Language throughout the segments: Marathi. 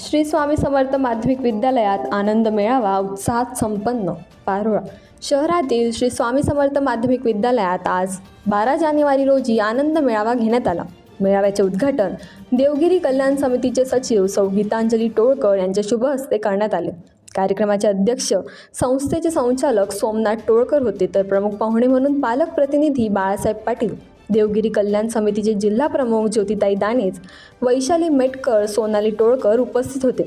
श्री स्वामी समर्थ माध्यमिक विद्यालयात आनंद मेळावा उत्साहात संपन्न पारोळा. शहरातील श्री स्वामी समर्थ माध्यमिक विद्यालयात आज बारा जानेवारी रोजी आनंद मेळावा घेण्यात आला. मेळाव्याचे उद्घाटन देवगिरी कल्याण समितीचे सचिव सौ गीतांजली टोळकर यांच्या शुभ हस्ते करण्यात आले. कार्यक्रमाचे अध्यक्ष संस्थेचे संचालक सोमनाथ टोळकर होते तर प्रमुख पाहुणे म्हणून पालक प्रतिनिधी बाळासाहेब पाटील. देवगिरी कल्याण समितीचे जिल्हा प्रमुख ज्योतिताई दानेज वैशाली मेटकर सोनाली टोळकर उपस्थित होते.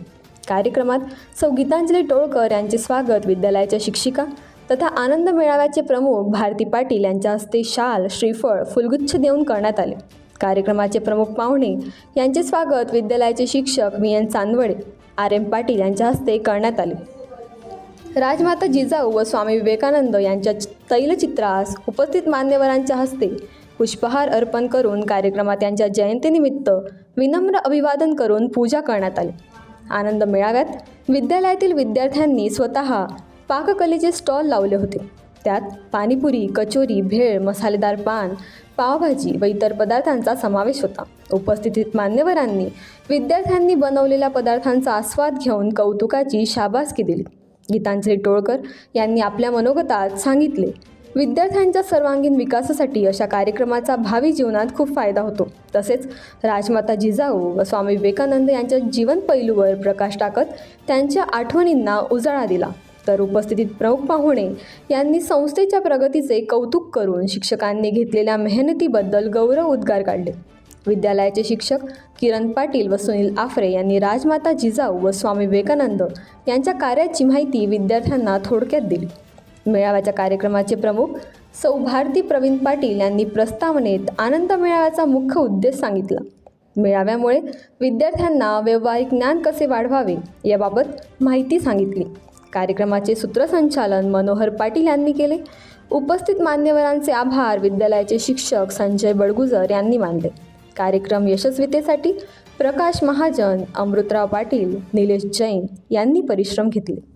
कार्यक्रमात सौ गीतांजली टोळकर यांचे स्वागत विद्यालयाच्या शिक्षिका तथा आनंद मेळाव्याचे प्रमुख भारती पाटील यांच्या हस्ते शाल श्रीफळ फुलगुच्छ देऊन करण्यात आले. कार्यक्रमाचे प्रमुख पाहुणे यांचे स्वागत विद्यालयाचे शिक्षक मी N. Chandwade R. M. Patil यांच्या हस्ते करण्यात आले. राजमाता जिजाऊ व स्वामी विवेकानंद यांच्या तैलचित्रास उपस्थित मान्यवरांच्या हस्ते पुष्पहार अर्पण करून कार्यक्रमात त्यांच्या जयंतीनिमित्त विनम्र अभिवादन करून पूजा करण्यात आली. आनंद मेळाव्यात विद्यालयातील विद्यार्थ्यांनी स्वतः पाककलेचे स्टॉल लावले होते. त्यात पाणीपुरी कचोरी भेळ मसालेदार पान पावभाजी व इतर पदार्थांचा समावेश होता. उपस्थितीत मान्यवरांनी विद्यार्थ्यांनी बनवलेल्या पदार्थांचा आस्वाद घेऊन कौतुकाची शाबासकी दिली. गीतांजली टोळकर यांनी आपल्या मनोगतात सांगितले विद्यार्थ्यांच्या सर्वांगीण विकासासाठी अशा कार्यक्रमाचा भावी जीवनात खूप फायदा होतो. तसेच राजमाता जिजाऊ व स्वामी विवेकानंद यांच्या जीवन पैलूवर प्रकाश टाकत त्यांच्या आठवणींना उजाळा दिला. तर उपस्थितीत प्रमुख पाहुणे यांनी संस्थेच्या प्रगतीचे कौतुक करून शिक्षकांनी घेतलेल्या मेहनतीबद्दल गौरव उद्गार काढले. विद्यालयाचे शिक्षक किरण पाटील व सुनील आफरे यांनी राजमाता जिजाऊ व स्वामी विवेकानंद यांच्या कार्याची माहिती विद्यार्थ्यांना थोडक्यात दिली. मेळाव्याच्या कार्यक्रमाचे प्रमुख सौ भारती प्रवीण पाटील यांनी प्रस्तावनेत आनंद मेळाव्याचा मुख्य उद्देश सांगितला. मेळाव्यामुळे विद्यार्थ्यांना व्यावहारिक ज्ञान कसे वाढवावे याबाबत माहिती सांगितली. कार्यक्रमाचे सूत्रसंचालन मनोहर पाटील यांनी केले. उपस्थित मान्यवरांचे आभार विद्यालयाचे शिक्षक संजय बडगुजर यांनी मानले. कार्यक्रम यशस्वीतेसाठी प्रकाश महाजन अमृतराव पाटील निलेश जैन यांनी परिश्रम घेतले.